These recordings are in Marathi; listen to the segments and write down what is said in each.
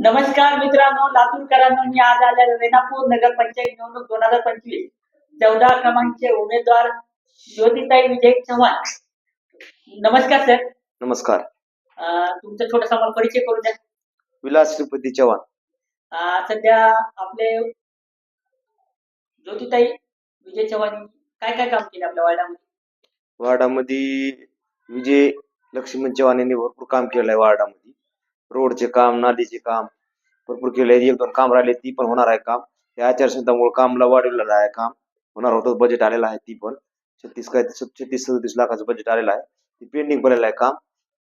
नमस्कार मित्रांनो लातूरकरांनो मी आज आलेलो रेणापूर नगर पंचायत निवडणूक दोन हजार पंचवीस. चौदा क्रमांकचे उमेदवार ज्योतिताई विजय चव्हाण. नमस्कार सर नमस्कार. अं, तुमचा छोटासा मला परिचय करून द्या. विलास श्रीपती चव्हाण. अं, सध्या आपले ज्योतिताई विजय चव्हाण यांनी काय काय काम केले आपल्या वार्डामध्ये? वार्डामध्ये विजय लक्ष्मण चव्हाण यांनी भरपूर काम केलंय वार्डामध्ये. रोडचे काम नालीचे काम भरपूर केलंय एक दोन काम राहिले ती पण होणार आहे काम. त्या आचारसंहितामुळे कामला वाढवलेलं आहे काम. होणार होतं बजेट आलेलं आहे ती पण. छत्तीस काय छत्तीस सदतीस लाखाचं बजेट आलेलं आहे. ती पेंडिंग पडलेलं आहे काम.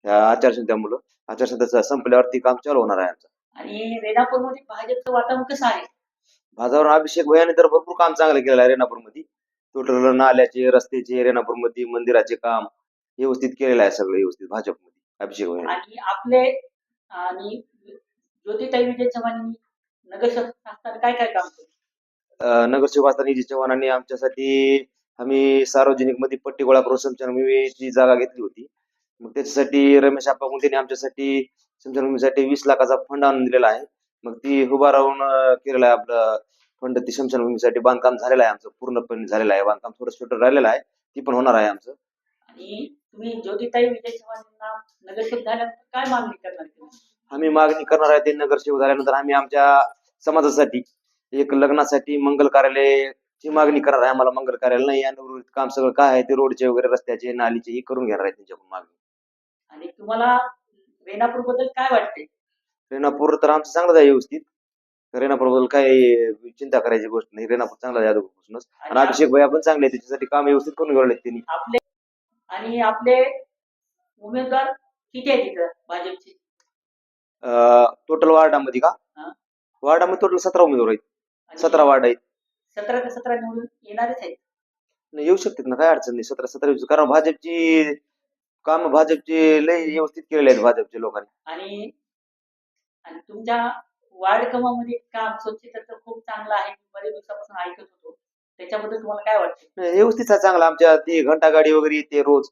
त्या आचारसंहितामुळं. आचारसंहिता संपल्यावर ती काम चालू होणार आहे आमचं. आणि रेणापूरमध्ये भाजपचं वातावरण कसं आहे? भाजावर अभिषेक भयाने तर भरपूर काम चांगलं केलेलं आहे रेणापूरमध्ये. टोटल नाल्याचे रस्त्याचे रेणापूरमध्ये मंदिराचे काम व्यवस्थित केलेलं आहे सगळं व्यवस्थित भाजपमध्ये. अभिषेक भयाने. आणि आपले आणि ज्योतिताई विजय चव्हाण यांनी नगरसेवक असताना काय काय काम केलं? अं, नगरसेवक असताना निधी चव्हाणांनी आमच्यासाठी आम्ही सार्वजनिकमध्ये पट्टी गोळा करून समचनभूमीची जागा घेतली होती. मग त्याच्यासाठी रमेश आप्पा त्यांनी आमच्यासाठी समचनभूमीसाठी वीस लाखाचा फंड आणून दिलेला आहे. मग ती उभा राहून अं, केलेलं आहे आपलं फंड ती समचनभूमीसाठी बांधकाम झालेलं आहे आमचं. पूर्णपणे झालेलं आहे. बांधकाम थोडं छोटं राहिलेलं आहे. ती पण होणार आहे आमचं. आणि तुम्ही ज्योतिताई विजय चव्हाण यांना नगरसेवक झाल्यानंतर काय मागणी करणार? आम्ही मागणी करणार आहे ते नगरसेवक झाल्यानंतर आम्ही आमच्या समाजासाठी एक लग्नासाठी मंगल कार्यालयाची मागणी करणार आहे. आम्हाला मंगल कार्यालय नाही आणि उर्वरित काम सगळं काय आहे ते रोडचे वगैरे रस्त्याचे नालीचे हे करून घेणार आहे त्यांच्याकडून मागणी. आणि तुम्हाला रेणापूरबद्दल काय वाटते? रेणापूर तर आमचं चांगलं आहे व्यवस्थित. रेणापूरबद्दल काही चिंता करायची गोष्ट नाही. रेणापूर चांगला आहे अगोदरपासूनच. आणि अभिषेक भैया पण चांगले आहे त्याच्यासाठी काम व्यवस्थित करून त्यांनी. आपले आणि आपले उमेदवार किती आहेत तिथं भाजपचे? टोटल वार्डामध्ये का. वार्डामध्ये टोटल सतरा उमेदवार आहेत. सतरा वार्ड आहेत. सतरा ते सतरा निवडून येणारच आहेत. नाही, येऊ शकतात ना काय अडचण नाही. सतरा सतरा येऊ. कारण भाजपची काम भाजपचे लय व्यवस्थित केलेले आहेत भाजपच्या लोकांनी. आणि आणि तुमच्या वार्ड क्रमामध्ये काम स्वच्छतेचं खूप चांगलं आहे. बरेच दिवसापासून ऐकत होतो. त्याच्याबद्दल तुम्हाला काय वाटते? व्यवस्थित आहे चांगलं. आमच्या ती घंटा गाडी वगैरे येते रोज.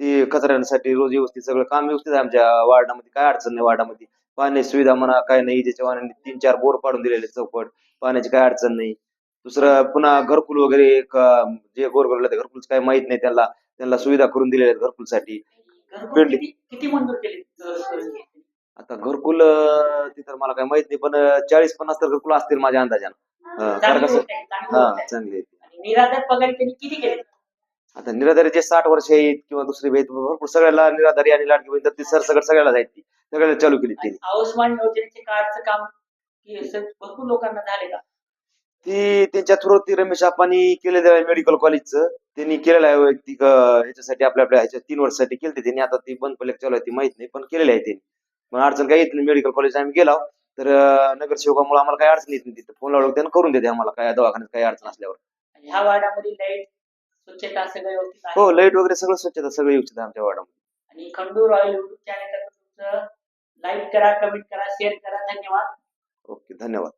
ते कचऱ्यांसाठी रोज व्यवस्थित सगळं काम व्यवस्थित आहे आमच्या वार्डामध्ये. काय अडचण नाही वार्डामध्ये. पाणी सुविधा म्हणा काय नाही त्याच्या वाहनांनी तीन चार बोर पाडून दिलेले चौपट. पाण्याची काय अडचण नाही. दुसरं पुन्हा घरकुल वगैरे जे गोरगरला घरकुलच काय माहीत नाही त्यांना. त्यांना सुविधा करून दिलेल्या आहेत घरकुलसाठी. घरकुल आता घरकुल ते तर मला काय माहीत नाही पण चाळीस पन्नास तर घरकुल असतील माझ्या अंदाजानं. चांगली हा आता निराधारी जे साठ वर्ष आहेत किंवा दुसरे आहेत भरपूर सगळ्याला निराधारी आणि लाडकी बहीण तर ती सरसकट सगळ्याला आहेत ती. सगळ्याला चालू केली त्यांनी. आयुष्मान योजनेचे कार्डचं काम भरपूर लोकांना झाले का? ती त्यांच्या थ्रू ती रमेश आप्पांनी केलेलं आहे मेडिकल कॉलेजचं त्यांनी केलेलं आहे वैयक्तिक ह्याच्यासाठी आपल्या आपल्या ह्याच्या तीन वर्षासाठी केले त्यांनी. आता ती बंद पडले चालू आहे ती माहीत नाही पण केलेली आहे त्यांनी. पण अडचण काही येत नाही मेडिकल कॉलेज आम्ही गेलो. तर नगरसेवकामुळे आम्हाला काही अडचण येत नाही. तिथं फोन लावलं त्यांना करून देते आम्हाला. काय दवाखान्यात काही अडचण असल्यावर. ह्या वार्डामध्ये लाइट स्वच्छता सगळं व्यवस्थित हो लाइट वगैरे सगळं स्वच्छता सगळं व्यवस्थित आमच्या वार्डामध्ये. आणि Khandu royal YouTube channel like करा कमेंट करा शेअर करा. धन्यवाद. ओके धन्यवाद.